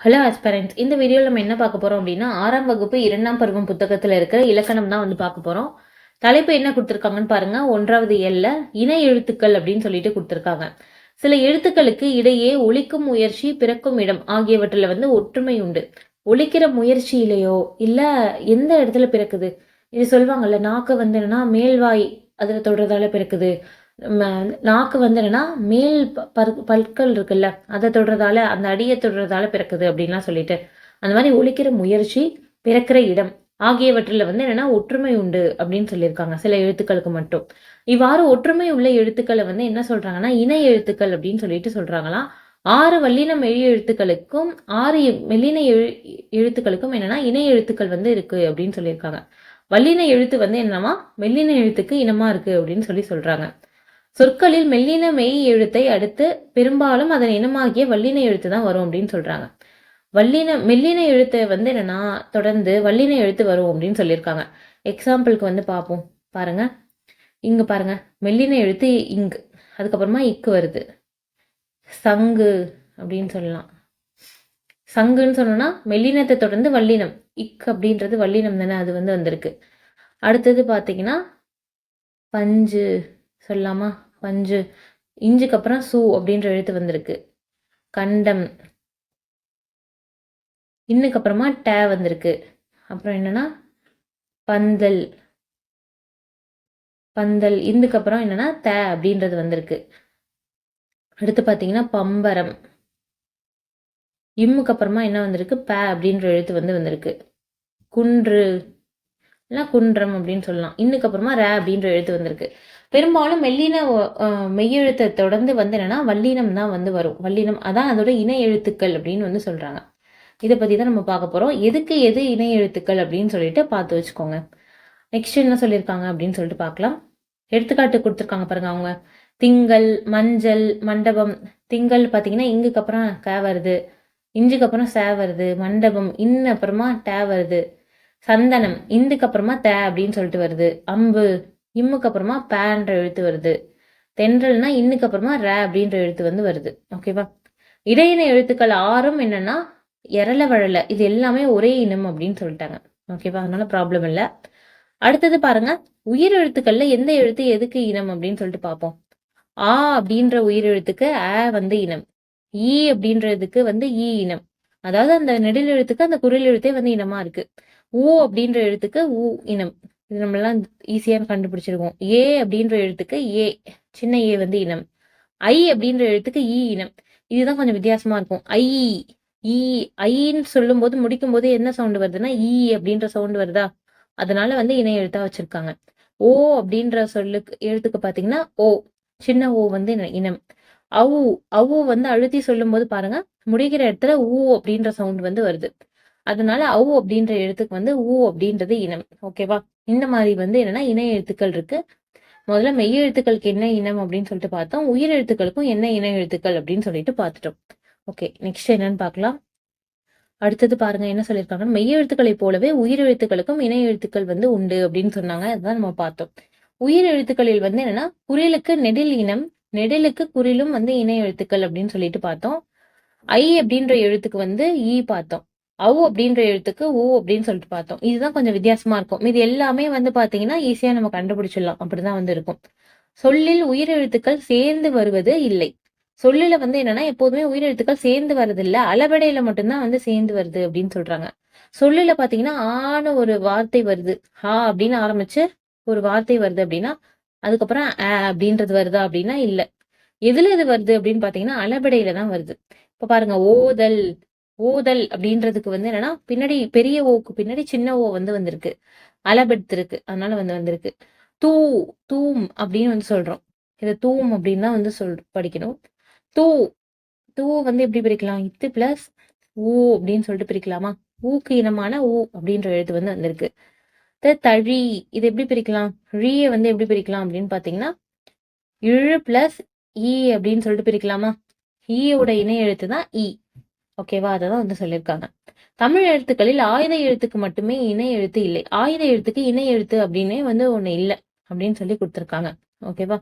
Hello ஆஸ்பரண்ட்ஸ் இந்த வீடியோவில் நம்ம என்ன பார்க்க போகிறோம் அப்படின்னா ஆறாம் வகுப்பு இரண்டாம் பருவம் புத்தகத்தில் இருக்கிற இலக்கணம் தான் வந்து பார்க்க போகிறோம் தலைப்பு என்ன கொடுத்துருக்காங்கன்னு பாருங்க. ஒன்றாவது எல்ல இணை எழுத்துக்கள் அப்படின்னு சொல்லிட்டு கொடுத்துருக்காங்க. சில எழுத்துக்களுக்கு இடையே ஒழிக்கும் முயற்சி பிறக்கும் இடம் ஆகியவற்றில் வந்து ஒற்றுமை உண்டு. ஒழிக்கிற முயற்சியிலேயோ இல்லை எந்த இடத்துல பிறக்குது? இது சொல்லுவாங்கல்ல நாக்கு வந்து என்னன்னா மேல்வாய் அதில் தொடுறதால பிறக்குது. நாக்கு வந்து என்னன்னா மேல் ப- பற்கள் இருக்குல்ல அதை தொடுறதால அந்த அடியை தொடுறதால பிறக்குது அப்படின்லாம் சொல்லிட்டு. அந்த மாதிரி ஒழிக்கிற முயற்சி பிறக்கிற இடம் ஆகியவற்றில் வந்து என்னென்னா ஒற்றுமை உண்டு அப்படின்னு சொல்லியிருக்காங்க சில எழுத்துக்களுக்கு மட்டும். இவ்வாறு ஒற்றுமை உள்ள எழுத்துக்களை வந்து என்ன சொல்கிறாங்கன்னா இணை எழுத்துக்கள் அப்படின்னு சொல்லிட்டு சொல்றாங்களாம். ஆறு வல்லின மெழி எழுத்துக்களுக்கும் ஆறு மெல்லின எழு எழுத்துக்களுக்கும் என்னென்னா இணை எழுத்துக்கள் வந்து இருக்குது அப்படின்னு சொல்லியிருக்காங்க. வல்லின எழுத்து வந்து என்னமா மெல்லின எழுத்துக்கு இனமாக இருக்குது அப்படின்னு சொல்லி சொல்கிறாங்க சொற்களில் மெல்லின மெய் எழுத்தை அடுத்து பெரும்பாலும் அதன் இனமாகிய வல்லின எழுத்து தான் வரும் அப்படின்னு சொல்றாங்க. வல்லின மெல்லின எழுத்தை வந்து என்னன்னா தொடர்ந்து வல்லின எழுத்து வரும் அப்படின்னு சொல்லியிருக்காங்க. எக்ஸாம்பிளுக்கு வந்து பார்ப்போம். பாருங்க. இங்க பாருங்க. மெல்லின எழுத்து இங்கு. அதுக்கப்புறமா இக்கு வருது. சங்கு அப்படின்னு சொல்லலாம். சங்குன்னு சொன்னோம்னா மெல்லினத்தை தொடர்ந்து வல்லினம். இக் அப்படின்றது வல்லினம் தானே அது வந்து வந்திருக்கு. அடுத்தது பார்த்தீங்கன்னா பஞ்சு சொல்லலாமா? பஞ்சு இஞ்சுக்கு அப்புறம் சூ அப்படின்ற எழுத்து வந்திருக்கு. கண்டம். இன்னுக்கு அப்புறமா டே வந்திருக்கு. அப்புறம் என்னன்னா பந்தல். பந்தல் இந்துக்கு அப்புறம் என்னன்னா த அப்படின்றது வந்திருக்கு. அடுத்து பார்த்தீங்கன்னா பம்பரம். இம்முக்கு அப்புறமா என்ன வந்திருக்கு? ப அப்படின்ற எழுத்து வந்து வந்திருக்கு. குன்று. இல்லைன்னா குன்றம் அப்படின்னு சொல்லலாம். இன்னுக்கு அப்புறமா ர அப்படின்ற எழுத்து வந்திருக்கு. பெரும்பாலும் மெல்லின மெய்யெழுத்தை தொடர்ந்து வந்து என்னன்னா வல்லினம் தான் வந்து வரும். வல்லினம் அதான் அதோட இணை எழுத்துக்கள் அப்படின்னு வந்து சொல்றாங்க. இதை பத்தி தான் நம்ம பார்க்க போறோம். எதுக்கு எது இணை எழுத்துக்கள் அப்படின்னு சொல்லிட்டு பார்த்து வச்சுக்கோங்க. நெக்ஸ்ட் என்ன சொல்லியிருக்காங்க அப்படின்னு சொல்லிட்டு பார்க்கலாம். எடுத்துக்காட்டு கொடுத்துருக்காங்க பாருங்க அவங்க. திங்கள் மஞ்சள் மண்டபம். திங்கள் பார்த்தீங்கன்னா இங்குக்கு அப்புறம் க வருது. இஞ்சுக்கு அப்புறம் சே வருது. மண்டபம். இன்னு அப்புறமா டே வருது. சந்தனம் இந்துக்கு அப்புறமா தே அப்படின்னு சொல்லிட்டு வருது. அம்பு இம்முக்கு அப்புறமா பேன்ற எழுத்து வருது. தென்றல்னா இன்னுக்கு அப்புறமா ர அப்படின்ற எழுத்து வந்து வருது. ஓகேவா இடையின எழுத்துக்கள் ஆறும் என்னன்னா இரல வழல இது எல்லாமே ஒரே இனம் அப்படின்னு சொல்லிட்டாங்க. ஓகேவா அதனால ப்ராப்ளம் இல்லை. அடுத்தது பாருங்க. உயிர் எழுத்துக்கள்ல எந்த எழுத்து எதுக்கு இனம் அப்படின்னு சொல்லிட்டு பார்ப்போம். ஆ அப்படின்ற உயிர் எழுத்துக்கு ஆ வந்து இனம். ஈ அப்படின்றதுக்கு வந்து ஈ இனம். அதாவது அந்த நெடில் எழுத்துக்கு அந்த குரல் எழுத்தே வந்து இனமா இருக்கு. ஊ அப்படின்ற எழுத்துக்கு ஊ இனம். இது நம்ம எல்லாம் கண்டுபிடிச்சிருக்கோம். ஏ அப்படின்ற எழுத்துக்கு ஏ. சின்ன ஏ வந்து இனம். ஐ அப்படின்ற எழுத்துக்கு ஈ இனம். இதுதான் கொஞ்சம் வித்தியாசமா இருக்கும். ஐ ஈ ஐன்னு சொல்லும்போது முடிக்கும் போது என்ன சவுண்ட் வருதுன்னா ஈ அப்படின்ற சவுண்ட் வருதா? அதனால வந்து இணை எழுத்தா வச்சிருக்காங்க. ஓ அப்படின்ற சொல்லுக்கு எழுத்துக்கு பாத்தீங்கன்னா ஓ. சின்ன ஓ வந்து இனம். அவு அவு வந்து அழுத்தி சொல்லும்போது பாருங்க முடிகிற இடத்துல ஊ அப்படின்ற சவுண்ட் வந்து வருது. அதனால அவு அப்படின்ற எழுத்துக்கு வந்து ஊ அப்படின்றது இனம். ஓகேவா இந்த மாதிரி வந்து என்னன்னா இணைய எழுத்துக்கள் இருக்கு. முதல்ல மெய்ய எழுத்துக்களுக்கு என்ன இனம் அப்படின்னு சொல்லிட்டு பார்த்தோம். உயிர் எழுத்துக்களுக்கும் என்ன இன எழுத்துக்கள் அப்படின்னு சொல்லிட்டு பார்த்துட்டோம். ஓகே நெக்ஸ்ட் என்னன்னு பார்க்கலாம். அடுத்தது பாருங்க என்ன சொல்லியிருக்காங்கன்னா மெய்ய எழுத்துக்களைப் போலவே உயிர் எழுத்துக்களுக்கும் இணை எழுத்துக்கள் வந்து உண்டு அப்படின்னு சொன்னாங்க. அதுதான் நம்ம பார்த்தோம். உயிர் எழுத்துக்களில் வந்து என்னன்னா குறிலுக்கு நெடில் இனம் நெடிலுக்கு குறிலும் வந்து இணை எழுத்துக்கள் அப்படின்னு சொல்லிட்டு பார்த்தோம். ஐ அப்படின்ற எழுத்துக்கு வந்து ஈ பார்த்தோம். அவு அப்படின்ற எழுத்துக்கு ஊ அப்படின்னு சொல்லிட்டு பார்த்தோம். இதுதான் கொஞ்சம் வித்தியாசமா இருக்கும். இது எல்லாமே வந்து பாத்தீங்கன்னா ஈஸியா நம்ம கண்டுபிடிச்சிடலாம். அப்படிதான் வந்து இருக்கும். சொல்லில் உயிர் எழுத்துக்கள் சேர்ந்து வருவது இல்லை. சொல்லில வந்து என்னன்னா எப்போதுமே உயிர் எழுத்துக்கள் சேர்ந்து வர்றது இல்ல அளபடையில மட்டும்தான் வந்து சேர்ந்து வருது அப்படின்னு சொல்றாங்க. சொல்லில பாத்தீங்கன்னா ஆன ஒரு வார்த்தை வருது. ஹா அப்படின்னு ஆரம்பிச்சு ஒரு வார்த்தை வருது அப்படின்னா அதுக்கப்புறம் ஆ அப்படின்றது வருதா அப்படின்னா இல்ல. எதுல இது வருது அப்படின்னு பாத்தீங்கன்னா அளபடையில தான் வருது. இப்ப பாருங்க ஓதல் ஓதல் அப்படின்றதுக்கு வந்து என்னன்னா பின்னாடி பெரிய ஓக்கு பின்னாடி சின்ன ஓ வந்து வந்திருக்கு. அலபெடுத்திருக்கு அதனால வந்து வந்திருக்கு. தூ தூம் அப்படின்னு வந்து சொல்றோம். இதை தூம் அப்படின்னு தான் வந்து சொல் படிக்கணும். தூ தூ வந்து எப்படி பிரிக்கலாம்? இத்து பிளஸ் ஊ அப்படின்னு சொல்லிட்டு பிரிக்கலாமா? ஊக்கு இனமான ஊ அப்படின்ற எழுத்து வந்து வந்திருக்கு. த- தழி இது எப்படி பிரிக்கலாம்? ழீய வந்து எப்படி பிரிக்கலாம் அப்படின்னு பாத்தீங்கன்னா இழு பிளஸ் ஈ அப்படின்னு சொல்லிட்டு பிரிக்கலாமா? ஈயோட இணை எழுத்து தான் ஈ. ஓகேவா அதை தான் வந்து சொல்லியிருக்காங்க. தமிழ் எழுத்துக்களில் ஆயுத எழுத்துக்கு மட்டுமே இணை எழுத்து இல்லை. ஆயுத எழுத்துக்கு இணை எழுத்து அப்படின்னே வந்து ஒண்ணு இல்லை அப்படின்னு சொல்லி கொடுத்துருக்காங்க. ஓகேவா